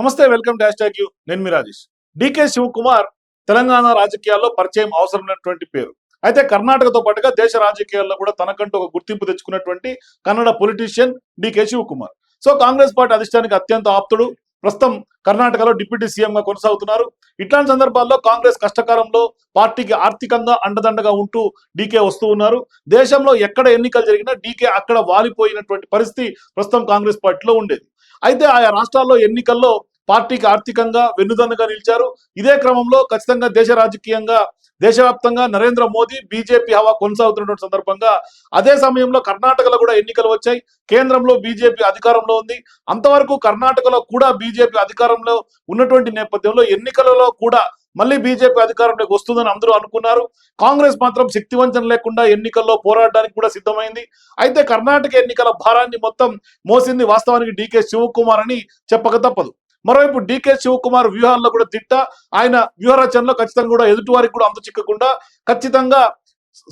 నమస్తే welcome dash tag U. నేను మీ రాజేష్. డికే శివకుమార్ తెలంగాణ రాజకీయాల్లో పరిచయం అవసరమైనటువంటి పేరు. అయితే కర్ణాటకతో పాటుగా దేశ రాజకీయాల్లో కూడా తనకంటూ ఒక గుర్తింపు తెచ్చుకున్నటువంటి Kannada politician DK Shivakumar. So Congress party అధిష్టానికి అత్యంత ఆప్తుడు. ప్రస్తుతం కర్ణాటకలో డిప్యూటీ సీఎంగా కొనసాగుతున్నారు. ఇట్లాంటి సందర్భాల్లో కాంగ్రెస్ కష్టకాలంలో పార్టీకి ఆర్థికంగా అండదండగా ఉంటూ డీకే వస్తూ ఉన్నారు. దేశంలో ఎక్కడ ఎన్నికలు జరిగినా డీకే అక్కడ వాలిపోయినటువంటి పరిస్థితి ప్రస్తుతం కాంగ్రెస్ పార్టీలో ఉండేది. అయితే ఆయా రాష్ట్రాల్లో ఎన్నికల్లో పార్టీకి ఆర్థికంగా వెన్నుదన్నుగా నిలిచారు. ఇదే క్రమంలో ఖచ్చితంగా దేశ రాజకీయంగా దేశవ్యాప్తంగా నరేంద్ర మోదీ బీజేపీ హవా కొనసాగుతున్నటువంటి సందర్భంగా అదే సమయంలో కర్ణాటకలో కూడా ఎన్నికలు వచ్చాయి. కేంద్రంలో బీజేపీ అధికారంలో ఉంది. అంతవరకు కర్ణాటకలో కూడా బీజేపీ అధికారంలో ఉన్నటువంటి నేపథ్యంలో ఎన్నికలలో కూడా మళ్ళీ బీజేపీ అధికారంలోకి వస్తుందని అందరూ అనుకున్నారు. కాంగ్రెస్ మాత్రం శక్తివంచన లేకుండా ఎన్నికల్లో పోరాడడానికి కూడా సిద్ధమైంది. అయితే కర్ణాటక ఎన్నికల భారాన్ని మొత్తం మోసింది వాస్తవానికి డీకే శివకుమార్ అని చెప్పక తప్పదు. మరోవైపు డీకే శివకుమార్ వ్యూహాల్లో కూడా తిట్ట ఆయన వ్యూహ రచనలో ఖచ్చితంగా కూడా ఎదుటివారికి కూడా అంత చిక్కకుండా ఖచ్చితంగా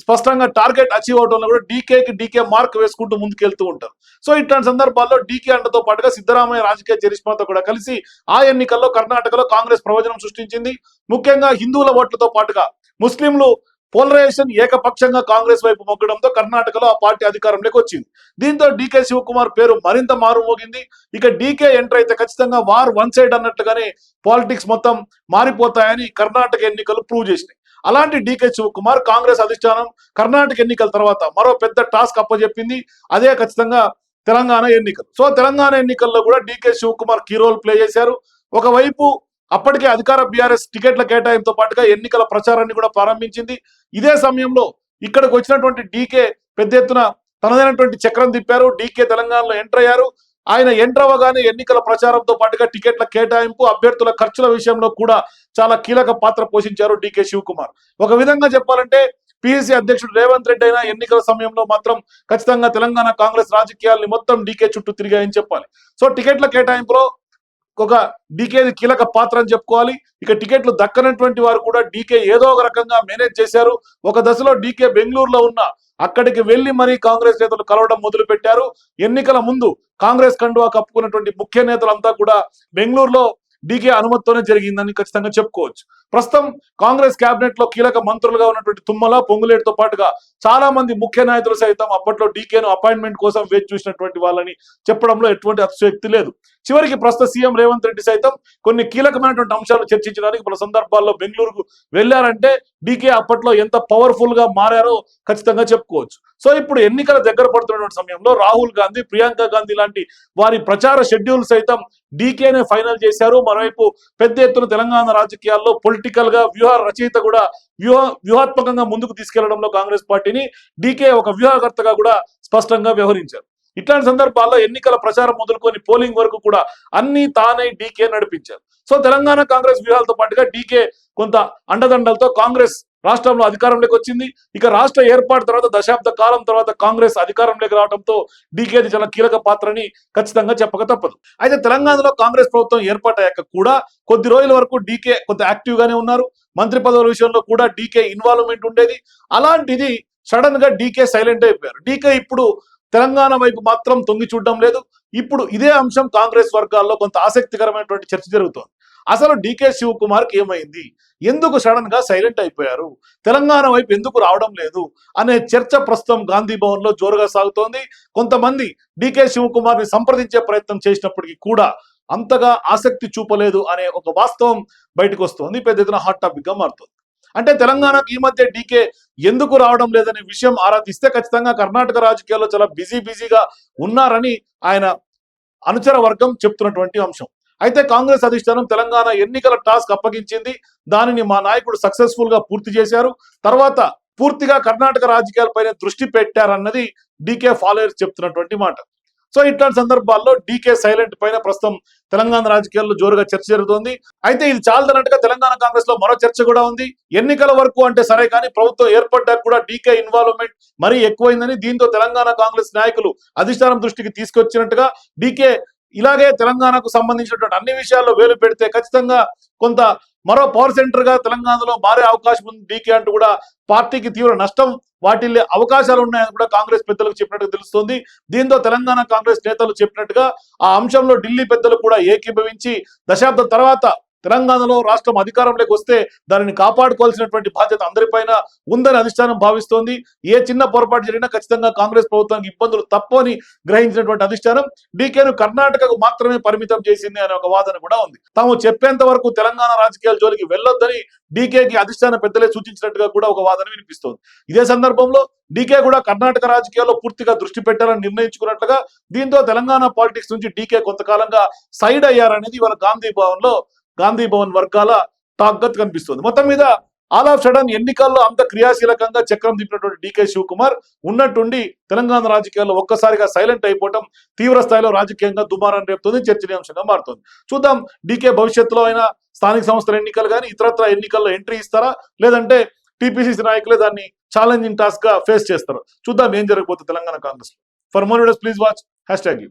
స్పష్టంగా టార్గెట్ అచీవ్ అవడంలో కూడా డీకేకి డీకే మార్క్ వేసుకుంటూ ముందుకెళ్తూ ఉంటారు. సో ఇట్లాంటి సందర్భాల్లో డీకే అండతో పాటుగా సిద్ధరామయ్య రాజకీయ చరిష్మాతో కూడా కలిసి ఆ ఎన్నికల్లో కర్ణాటకలో కాంగ్రెస్ ప్రయోజనం సృష్టించింది. ముఖ్యంగా హిందువుల ఓట్లతో పాటుగా ముస్లింలు పోలరైజేషన్ ఏకపక్షంగా కాంగ్రెస్ వైపు మొగ్గడంతో కర్ణాటకలో ఆ పార్టీ అధికారంలోకి వచ్చింది. దీంతో డీకే శివకుమార్ పేరు మరింత మారుమోగింది. ఇక డీకే ఎంటర్ అయితే ఖచ్చితంగా వార్ వన్ సైడ్ అన్నట్లుగానే పాలిటిక్స్ మొత్తం మారిపోతాయని కర్ణాటక ఎన్నికలు ప్రూవ్ చేసినాయి. అలాంటి డీకే శివకుమార్ కాంగ్రెస్ అధిష్టానం కర్ణాటక ఎన్నికల తర్వాత మరో పెద్ద టాస్క్ అప్పచెప్పింది అదే ఖచ్చితంగా తెలంగాణ ఎన్నికలు. సో తెలంగాణ ఎన్నికల్లో కూడా DK Shivakumar key role play చేశారు. ఒకవైపు అప్పటికే అధికార బీఆర్ఎస్ టికెట్ల కేటాయింపుతో పాటుగా ఎన్నికల ప్రచారాన్ని కూడా ప్రారంభించింది. ఇదే సమయంలో ఇక్కడికి వచ్చినటువంటి డీకే పెద్ద ఎత్తున తనదైనటువంటి చక్రం తిప్పారు. డీకే తెలంగాణలో ఎంటర్ అయ్యారు. ఆయన ఎంటర్ అవ్వగానే ఎన్నికల ప్రచారంతో పాటుగా టికెట్ల కేటాయింపు అభ్యర్థుల ఖర్చుల విషయంలో కూడా చాలా కీలక పాత్ర పోషించారు డీకే శివకుమార్. ఒక విధంగా చెప్పాలంటే పిఎస్సి అధ్యక్షుడు రేవంత్ రెడ్డి అయినా ఎన్నికల సమయంలో మాత్రం ఖచ్చితంగా తెలంగాణ కాంగ్రెస్ రాజకీయాల్ని మొత్తం డీకే చుట్టూ తిరిగాయని చెప్పాలి. సో టికెట్ల కేటాయింపులో ఒక డీకేది కీలక పాత్ర అని చెప్పుకోవాలి. ఇక టికెట్లు దక్కనటువంటి వారు కూడా డీకే ఏదో ఒక రకంగా మేనేజ్ చేశారు. ఒక దశలో డీకే బెంగళూరులో ఉన్న అక్కడికి వెళ్ళి మరీ కాంగ్రెస్ నేతలు కలవడం మొదలు పెట్టారు ఎన్నికల ముందు కాంగ్రెస్ కండువా కప్పుకున్నటువంటి ముఖ్య నేతలంతా కూడా బెంగళూరులో డీకే అనుమతితోనే జరిగిందని ఖచ్చితంగా చెప్పుకోవచ్చు. ప్రస్తుతం కాంగ్రెస్ కేబినెట్లో కీలక మంత్రులుగా ఉన్నటువంటి తుమ్మల పొంగులేటితో పాటుగా చాలా మంది ముఖ్య నాయకులు సైతం అప్పట్లో డీకేను అపాయింట్మెంట్ కోసం వేచి చూసినటువంటి వాళ్ళని చెప్పడంలో ఎటువంటి అతిశక్తి లేదు. చివరికి ప్రస్తుత సీఎం రేవంత్ రెడ్డి సైతం కొన్ని కీలకమైనటువంటి అంశాలు చర్చించడానికి పలు సందర్భాల్లో బెంగళూరుకు వెళ్ళారంటే డీకే అప్పట్లో ఎంత పవర్ఫుల్గా మారారో ఖచ్చితంగా చెప్పుకోవచ్చు. సో ఇప్పుడు ఎన్నికల దగ్గర పడుతున్నటువంటి సమయంలో రాహుల్ గాంధీ ప్రియాంక గాంధీ లాంటి వారి ప్రచార షెడ్యూల్ సైతం డీకేనే ఫైనల్ చేశారు. మరోవైపు పెద్ద ఎత్తున తెలంగాణ రాజకీయాల్లో పొలిటికల్గా వ్యూహ రచయిత కూడా వ్యూహ వ్యూహాత్మకంగా ముందుకు తీసుకెళ్ళడంలో కాంగ్రెస్ పార్టీని డీకే ఒక వ్యూహకర్తగా కూడా స్పష్టంగా వ్యవహరించారు. ఇట్లాంటి సందర్భాల్లో ఎన్నికల ప్రచారం మొదలుకొని పోలింగ్ వరకు కూడా అన్ని తానే డీకే నడిపించారు. సో తెలంగాణ కాంగ్రెస్ వ్యూహాలతో పాటుగా డీకే కొంత అండదండలతో కాంగ్రెస్ రాష్ట్రంలో అధికారంలోకి వచ్చింది. ఇక రాష్ట్ర ఏర్పాటు తర్వాత దశాబ్ద కాలం తర్వాత కాంగ్రెస్ అధికారంలోకి రావడంతో డీకేది చాలా కీలక పాత్రని ఖచ్చితంగా చెప్పక తప్పదు. అయితే తెలంగాణలో కాంగ్రెస్ ప్రభుత్వం ఏర్పాటయ్యాక కూడా కొద్ది రోజుల వరకు డీకే కొంత యాక్టివ్ గానే ఉన్నారు. మంత్రి పదవుల విషయంలో కూడా డీకే ఇన్వాల్వ్మెంట్ ఉండేది. అలాంటిది సడన్గా డీకే సైలెంట్ అయిపోయారు. డీకే ఇప్పుడు తెలంగాణ వైపు మాత్రం తొంగి చూడడం లేదు. ఇప్పుడు ఇదే అంశం కాంగ్రెస్ వర్గాల్లో కొంత ఆసక్తికరమైనటువంటి చర్చ జరుగుతోంది. అసలు డీకే శివకుమార్కి ఏమైంది? ఎందుకు సడన్గా సైలెంట్ అయిపోయారు? తెలంగాణ వైపు ఎందుకు రావడం లేదు? అనే చర్చ ప్రస్తుతం గాంధీ భవన్లో జోరుగా సాగుతోంది. కొంతమంది డీకే శివకుమార్ని సంప్రదించే ప్రయత్నం చేసినప్పటికీ కూడా అంతగా ఆసక్తి చూపలేదు అనే ఒక వాస్తవం బయటకు వస్తుంది పెద్ద ఎత్తున హాట్ టాపిక్గా మారుతుంది. అంటే తెలంగాణకు ఈ మధ్య డీకే ఎందుకు రావడం లేదనే విషయం ఆరా తీస్తే ఖచ్చితంగా కర్ణాటక రాజకీయాల్లో చాలా బిజీ బిజీగా ఉన్నారని ఆయన అనుచర వర్గం చెప్తున్నటువంటి అంశం. అయితే కాంగ్రెస్ అధిష్టానం తెలంగాణ ఎన్నికల టాస్క్ అప్పగించింది. దానిని మా నాయకుడు సక్సెస్ఫుల్గా పూర్తి చేశారు. తర్వాత పూర్తిగా కర్ణాటక రాజకీయాలపైన దృష్టి పెట్టారన్నది డీకే ఫాలోయర్స్ చెప్తున్నటువంటి మాట. సో ఇట్లాంటి సందర్భాల్లో డీకే సైలెంట్ పైన ప్రస్తుతం తెలంగాణ రాజకీయాల్లో జోరుగా చర్చ జరుగుతోంది. అయితే ఇది చాలదన్నట్టుగా తెలంగాణ కాంగ్రెస్లో మరో చర్చ కూడా ఉంది. ఎన్నికల వరకు అంటే సరే కానీ ప్రభుత్వం ఏర్పడ్డాక కూడా డీకే ఇన్వాల్వ్మెంట్ మరీ ఎక్కువైందని దీంతో తెలంగాణ కాంగ్రెస్ నాయకులు అధిష్టానం దృష్టికి తీసుకొచ్చినట్టుగా డీకే ఇలాగే తెలంగాణకు సంబంధించినటువంటి అన్ని విషయాల్లో వేలు పెడితే ఖచ్చితంగా కొంత మరో పవర్ సెంటర్గా తెలంగాణలో మారే అవకాశం ఉంది. డీకే అంటూ కూడా పార్టీకి తీవ్ర నష్టం వాటిల్లే అవకాశాలు ఉన్నాయని కూడా కాంగ్రెస్ పెద్దలకు చెప్పినట్టుగా తెలుస్తోంది. దీంతో తెలంగాణ కాంగ్రెస్ నేతలు చెప్పినట్టుగా ఆ అంశంలో ఢిల్లీ పెద్దలు కూడా ఏకీభవించి దశాబ్దం తర్వాత తెలంగాణలో రాష్ట్రం అధికారంలోకి వస్తే దానిని కాపాడుకోవాల్సినటువంటి బాధ్యత అందరిపైన ఉందని అధిష్టానం భావిస్తోంది. ఏ చిన్న పొరపాటు జరిగినా ఖచ్చితంగా కాంగ్రెస్ ప్రభుత్వానికి ఇబ్బందులు తప్పని గ్రహించినటువంటి అధిష్టానం డీకేను కర్ణాటకకు మాత్రమే పరిమితం చేసింది అనే ఒక వాదన కూడా ఉంది. తాము చెప్పేంత వరకు తెలంగాణ రాజకీయాల జోలికి వెళ్ళొద్దని డీకేకి అధిష్టాన పెద్దలే సూచించినట్టుగా కూడా ఒక వాదన వినిపిస్తోంది. ఇదే సందర్భంలో డీకే కూడా కర్ణాటక రాజకీయాల్లో పూర్తిగా దృష్టి పెట్టాలని నిర్ణయించుకున్నట్లుగా దీంతో తెలంగాణ పాలిటిక్స్ నుంచి డీకే కొంతకాలంగా సైడ్ అయ్యారనేది ఇవాళ గాంధీ భవన్లో గాంధీ భవన్ వర్గాల తాగ్గత్ కనిపిస్తుంది. మొత్తం మీద ఆల్ ఆఫ్ సడన్ ఎన్నికల్లో అంత క్రియాశీలకంగా చక్రం తిప్పినటువంటి డీకే శివకుమార్ ఉన్నట్టుండి తెలంగాణ రాజకీయాల్లో ఒక్కసారిగా సైలెంట్ అయిపోవటం తీవ్ర స్థాయిలో రాజకీయంగా దుమారం రేపుతుంది చర్చనీయాంశంగా మారుతుంది. చూద్దాం డీకే భవిష్యత్తులో అయినా స్థానిక సంస్థల ఎన్నికలు కానీ ఇతరత్ర ఎన్నికల్లో ఎంట్రీ ఇస్తారా? లేదంటే టీపీసీసీ నాయకులే దాన్ని ఛాలెంజింగ్ టాస్క్గా ఫేస్ చేస్తారు? చూద్దాం ఏం జరగబోతుంది Telangana Congress for more videos please watch hashtag U